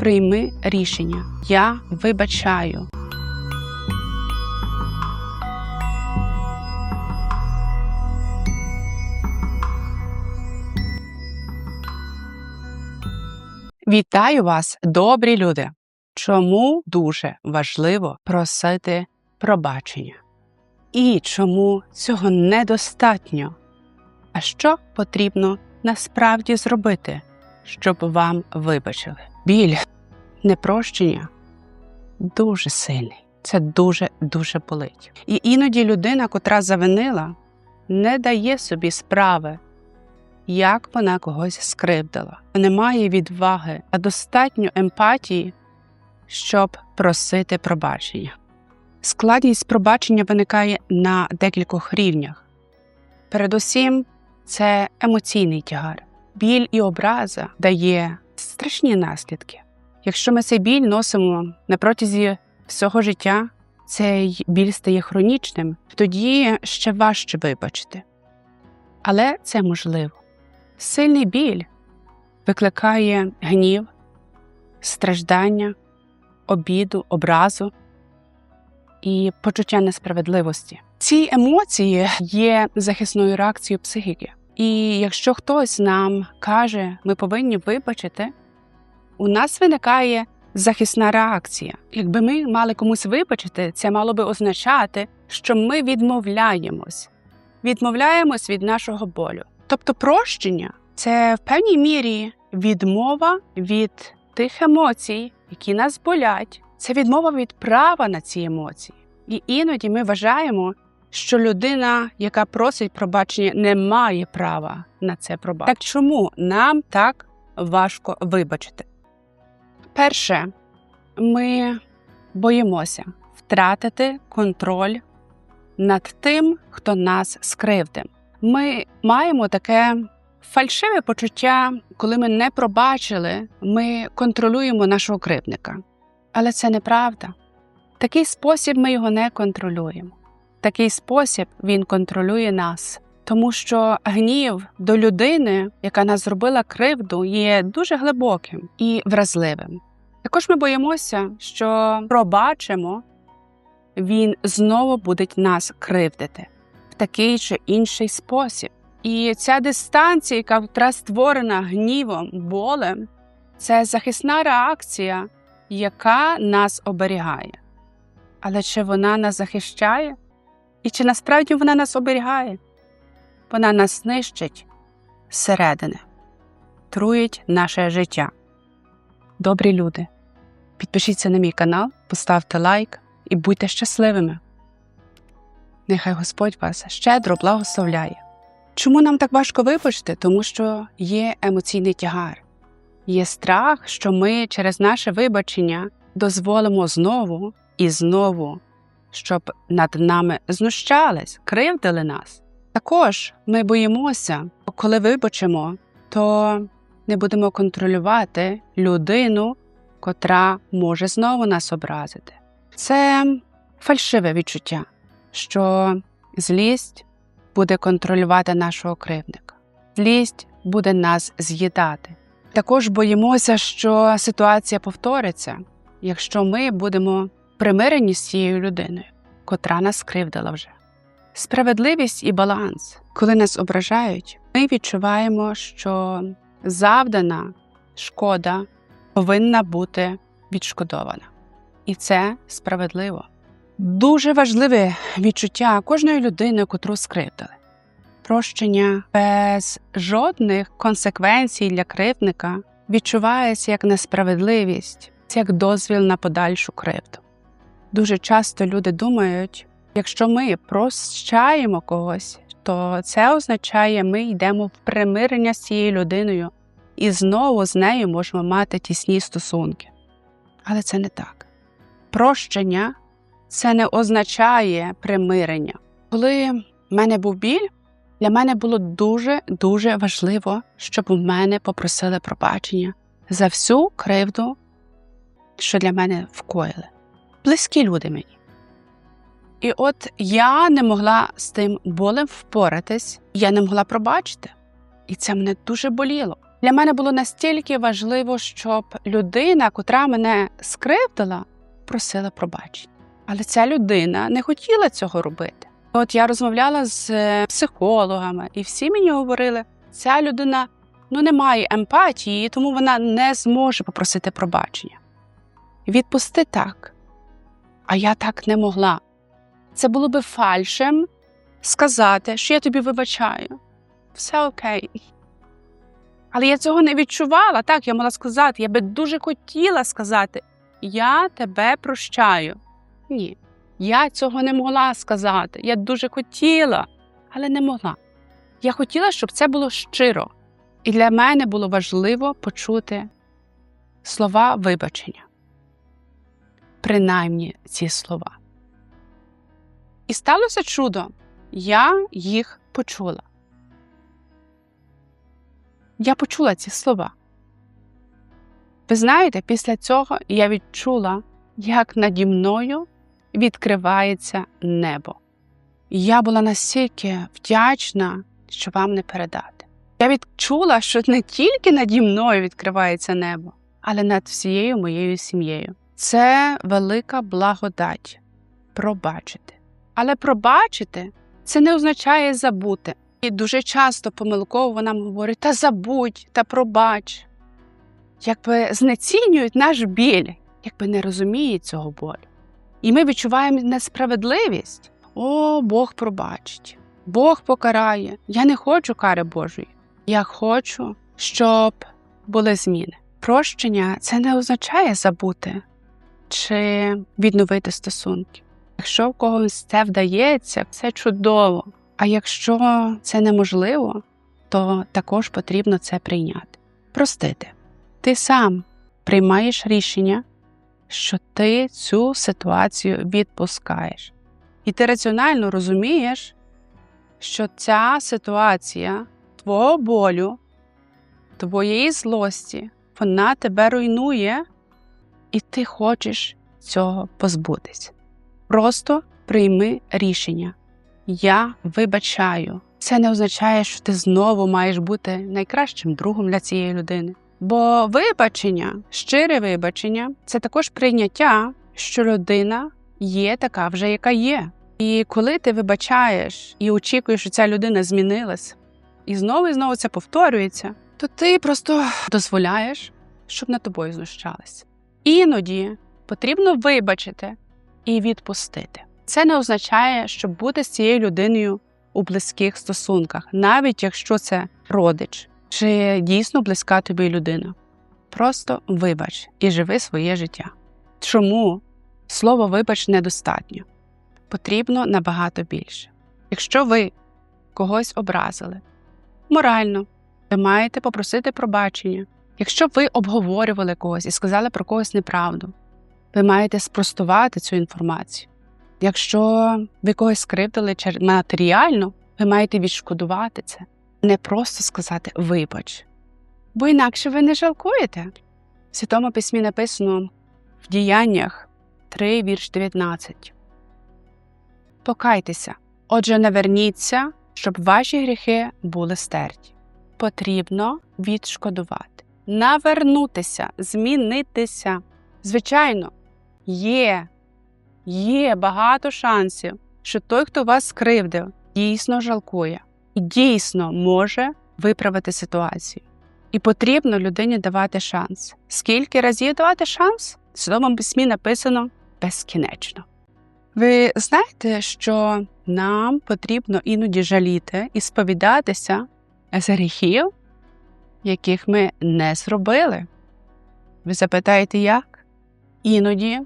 Прийми рішення. Я вибачаю. Вітаю вас, добрі люди! Чому дуже важливо просити пробачення? І чому цього недостатньо? А що потрібно насправді зробити, щоб вам вибачили? Біль, непрощення дуже сильний. Це дуже дуже болить. І іноді людина, котра завинила, не дає собі справи, як вона когось скривдила. Немає відваги, а достатньо емпатії, щоб просити пробачення. Складність пробачення виникає на декількох рівнях. Передусім, це емоційний тягар. Біль і образа дає страшні наслідки. Якщо ми цей біль носимо на протязі всього життя, цей біль стає хронічним, тоді ще важче вибачити. Але це можливо. Сильний біль викликає гнів, страждання, обіду, образу і почуття несправедливості. Ці емоції є захисною реакцією психіки. І якщо хтось нам каже, ми повинні вибачити, у нас виникає захисна реакція. Якби ми мали комусь вибачити, це мало би означати, що ми відмовляємось, відмовляємось від нашого болю. Тобто прощення це в певній мірі відмова від тих емоцій, які нас болять, це відмова від права на ці емоції. І іноді ми вважаємо, що людина, яка просить пробачення, не має права на це пробачення. Так чому нам так важко вибачити? Перше, ми боїмося втратити контроль над тим, хто нас скривдив. Ми маємо таке фальшиве почуття, коли ми не пробачили, ми контролюємо нашого кривдника. Але це неправда. Такий спосіб ми його не контролюємо. Такий спосіб він контролює нас, тому що гнів до людини, яка нас зробила кривду, є дуже глибоким і вразливим. Також ми боїмося, що пробачимо, він знову буде нас кривдити в такий чи інший спосіб. І ця дистанція, яка створена гнівом, болем, це захисна реакція, яка нас оберігає. Але чи вона нас захищає? І чи насправді вона нас оберігає? Вона нас нищить зсередини, труїть наше життя. Добрі люди, підпишіться на мій канал, поставте лайк і будьте щасливими. Нехай Господь вас щедро благословляє. Чому нам так важко вибачити? Тому що є емоційний тягар, є страх, що ми через наше вибачення дозволимо знову і знову, щоб над нами знущались, кривдили нас. Також ми боїмося, коли вибачимо, то не будемо контролювати людину, котра може знову нас образити. Це фальшиве відчуття, що злість буде контролювати нашого кривдника. Злість буде нас з'їдати. Також боїмося, що ситуація повториться, якщо ми будемо примирені з цією людиною, котра нас кривдила вже. Справедливість і баланс, коли нас ображають, ми відчуваємо, що завдана шкода повинна бути відшкодована. І це справедливо. Дуже важливе відчуття кожної людини, котру скривдили. Прощення без жодних консеквенцій для кривдника відчувається як несправедливість, це як дозвіл на подальшу кривду. Дуже часто люди думають, якщо ми прощаємо когось, то це означає, ми йдемо в примирення з цією людиною і знову з нею можемо мати тісні стосунки. Але це не так. Прощення це не означає примирення. Коли в мене був біль, для мене було дуже дуже важливо, щоб у мене попросили пробачення за всю кривду, що для мене вкоїли. Близькі люди мені. І от я не могла з тим болем впоратись, я не могла пробачити. І це мене дуже боліло. Для мене було настільки важливо, щоб людина, котра мене скривдила, просила пробачення. Але ця людина не хотіла цього робити. От я розмовляла з е, психологами, і всі мені говорили, ця людина ну, не має емпатії, тому вона не зможе попросити пробачення. Відпусти так. А я так не могла. Це було би фальшем сказати, що я тобі вибачаю. Все окей. Але я цього не відчувала. Так, я могла сказати, я би дуже хотіла сказати, я тебе прощаю. Ні, я цього не могла сказати. Я дуже хотіла, але не могла. Я хотіла, щоб це було щиро. І для мене було важливо почути слова вибачення, принаймні ці слова. І сталося чудо, я їх почула. Я почула ці слова. Ви знаєте, після цього я відчула, як наді мною відкривається небо. Я була настільки вдячна, що вам не передати. Я відчула, що не тільки наді мною відкривається небо, але над всією моєю сім'єю. Це велика благодать пробачити. Але пробачити це не означає забути. І дуже часто помилково нам говорять та забудь, та пробач, якби знецінюють наш біль, якби не розуміють цього болю. І ми відчуваємо несправедливість. О, Бог пробачить, Бог покарає. Я не хочу кари Божої. Я хочу, щоб були зміни. Прощення це не означає забути чи відновити стосунки. Якщо в когось це вдається, це чудово. А якщо це неможливо, то також потрібно це прийняти. Простити. Ти сам приймаєш рішення, що ти цю ситуацію відпускаєш. І ти раціонально розумієш, що ця ситуація твого болю, твоєї злості, вона тебе руйнує, і ти хочеш цього позбутися. Просто прийми рішення. Я вибачаю. Це не означає, що ти знову маєш бути найкращим другом для цієї людини. Бо вибачення, щире вибачення це також прийняття, що людина є така вже, яка є. І коли ти вибачаєш і очікуєш, що ця людина змінилась, і знову і знову це повторюється, то ти просто дозволяєш, щоб над тобою знущались. Іноді потрібно вибачити і відпустити. Це не означає, щоб бути з цією людиною у близьких стосунках, навіть якщо це родич чи дійсно близька тобі людина. Просто вибач і живи своє життя. Чому слово вибач недостатньо? Потрібно набагато більше. Якщо ви когось образили морально, ви маєте попросити пробачення. Якщо ви обговорювали когось і сказали про когось неправду, ви маєте спростувати цю інформацію. Якщо ви когось скривдили матеріально, ви маєте відшкодувати це, не просто сказати вибач, бо інакше ви не жалкуєте. В Святому письмі написано в діяннях 3, вірш 19. Покайтеся, отже, наверніться, щоб ваші гріхи були стерті. Потрібно відшкодувати, навернутися, змінитися. Звичайно, є є багато шансів, що той, хто вас скривдив, дійсно жалкує і дійсно може виправити ситуацію. І потрібно людині давати шанс. Скільки разів давати шанс? В Святому письмі написано безкінечно. Ви знаєте, що нам потрібно іноді жаліти і сповідатися з гріхів, яких ми не зробили. Ви запитаєте, як? Іноді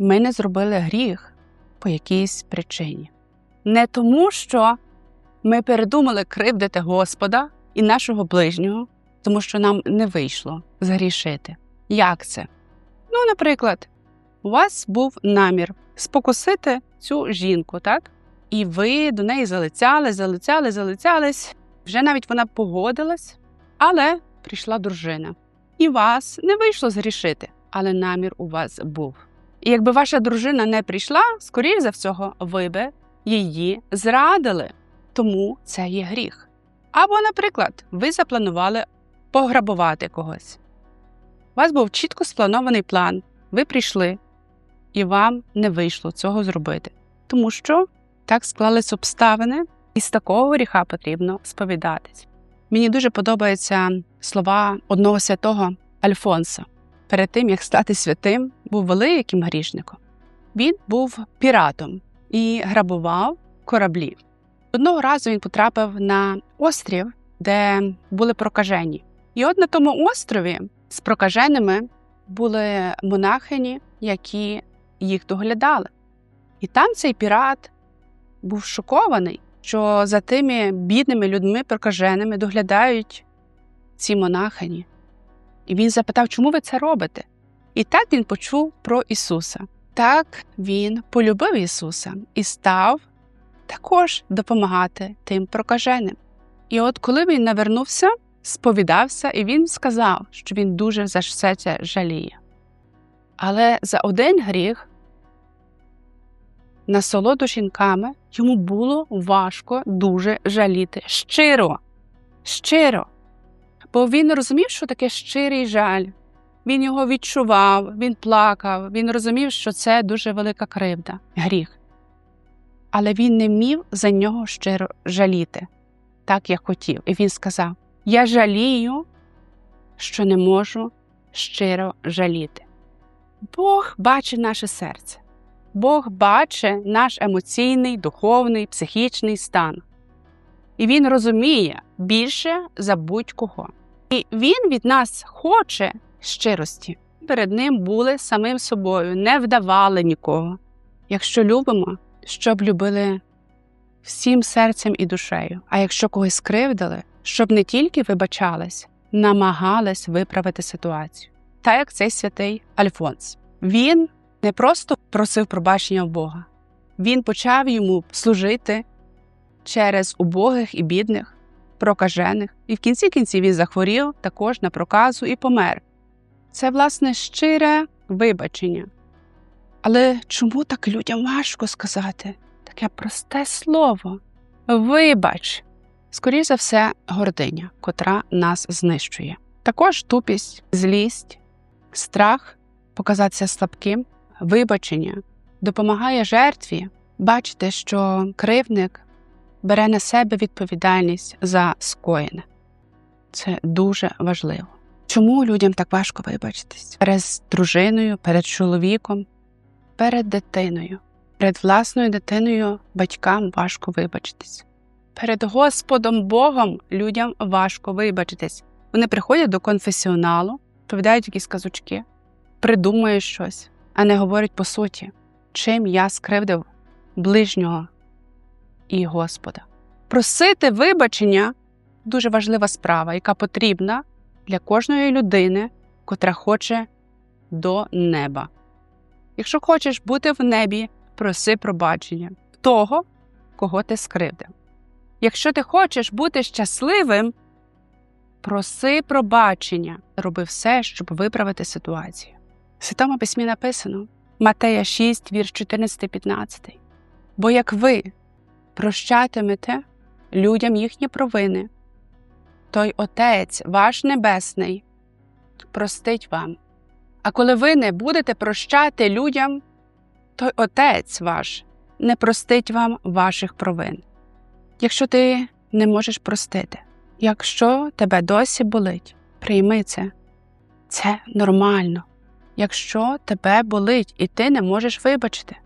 ми не зробили гріх по якійсь причині. Не тому, що ми передумали кривдити Господа і нашого ближнього, тому що нам не вийшло згрішити. Як це? Ну, наприклад, у вас був намір спокусити цю жінку, так? І ви до неї залицяли, залицяли, залицялись. Вже навіть вона погодилась, але прийшла дружина. І вас не вийшло згрішити, але намір у вас був. І якби ваша дружина не прийшла, скоріш за всього, ви би її зрадили. Тому це є гріх. Або, наприклад, ви запланували пограбувати когось. У вас був чітко спланований план, ви прийшли, і вам не вийшло цього зробити. Тому що так склались обставини, і з такого гріха потрібно сповідатись. Мені дуже подобаються слова одного святого Альфонса. Перед тим, як стати святим, був великим грішником. Він був піратом і грабував кораблі. Одного разу він потрапив на острів, де були прокажені. І от на тому острові з прокаженими були монахині, які їх доглядали. І там цей пірат був шокований, що за тими бідними людьми прокаженими доглядають ці монахині. І він запитав, чому ви це робите? І так він почув про Ісуса. Так він полюбив Ісуса і став також допомагати тим прокаженим. І от коли він навернувся, сповідався, і він сказав, що він дуже за все це жаліє. Але за один гріх, насолоду жінками, йому було важко дуже жаліти щиро, щиро. Бо він розумів, що таке щирий жаль. Він його відчував, він плакав, він розумів, що це дуже велика кривда, гріх. Але він не міг за нього щиро жаліти, так як хотів. І він сказав: Я жалію, що не можу щиро жаліти. Бог бачить наше серце, Бог бачить наш емоційний, духовний, психічний стан. І Він розуміє більше за будь-кого. І Він від нас хоче щирості. Перед ним були самим собою, не вдавали нікого. Якщо любимо, щоб любили всім серцем і душею. А якщо когось скривдили, щоб не тільки вибачались, намагались виправити ситуацію. Так як цей святий Альфонс. Він не просто просив пробачення в Бога, він почав йому служити через убогих і бідних, прокажених, і в кінці кінців він захворів також на проказу і помер. Це, власне, щире вибачення. Але чому так людям важко сказати? Таке просте слово. Вибач. Скоріше за все, гординя, котра нас знищує. Також тупість, злість, страх показатися слабким, вибачення допомагає жертві бачити, що кривник бере на себе відповідальність за скоєне. Це дуже важливо. Чому людям так важко вибачитись? Перед дружиною, перед чоловіком, перед дитиною. Перед власною дитиною батькам важко вибачитись. Перед Господом Богом людям важко вибачитись. Вони приходять до конфесіоналу, повідають якісь казочки, придумують щось, а не говорять по суті, чим я скривдив ближнього і Господа. Просити вибачення дуже важлива справа, яка потрібна для кожної людини, котра хоче до неба. Якщо хочеш бути в небі, проси пробачення того, кого ти скривдив. Якщо ти хочеш бути щасливим, проси пробачення, роби все, щоб виправити ситуацію. В Святому письмі написано Матея 6, вірш 14, 15. Бо як ви прощатимете людям їхні провини, той Отець ваш Небесний простить вам. А коли ви не будете прощати людям, той Отець ваш не простить вам ваших провин. Якщо ти не можеш простити, якщо тебе досі болить, прийми це. Це нормально. Якщо тебе болить і ти не можеш вибачити,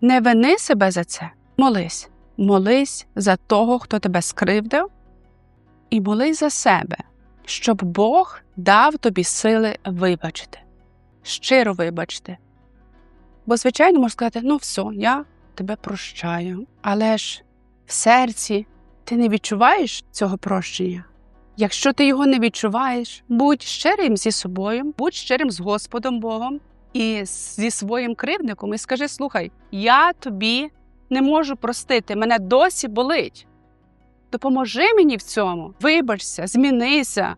не вини себе за це, молись, молись за того, хто тебе скривдив, і молись за себе, щоб Бог дав тобі сили вибачити, щиро вибачити. Бо, звичайно, можна сказати, ну все, я тебе прощаю, але ж в серці ти не відчуваєш цього прощення. Якщо ти його не відчуваєш, будь щирим зі собою, будь щирим з Господом Богом і зі своїм кривдником, і скажи: слухай, я тобі не можу простити, мене досі болить. Допоможи мені в цьому, вибачся, змінися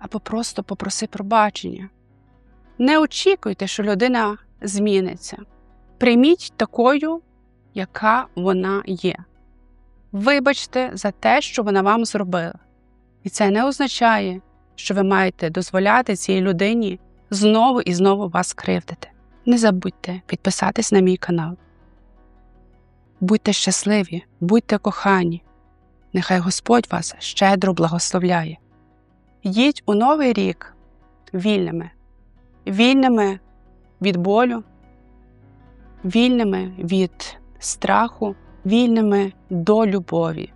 або просто попроси пробачення. Не очікуйте, що людина зміниться. Прийміть такою, яка вона є. Вибачте за те, що вона вам зробила. І це не означає, що ви маєте дозволяти цій людині знову і знову вас кривдити. Не забудьте підписатись на мій канал. Будьте щасливі, будьте кохані. Нехай Господь вас щедро благословляє. Йдіть у новий рік вільними, вільними від болю, вільними від страху, вільними до любові.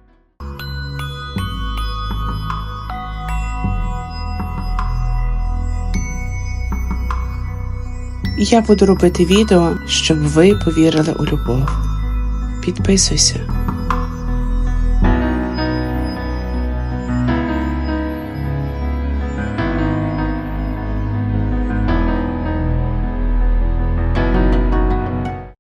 Я буду робити відео, щоб ви повірили у любов. Підписуйся.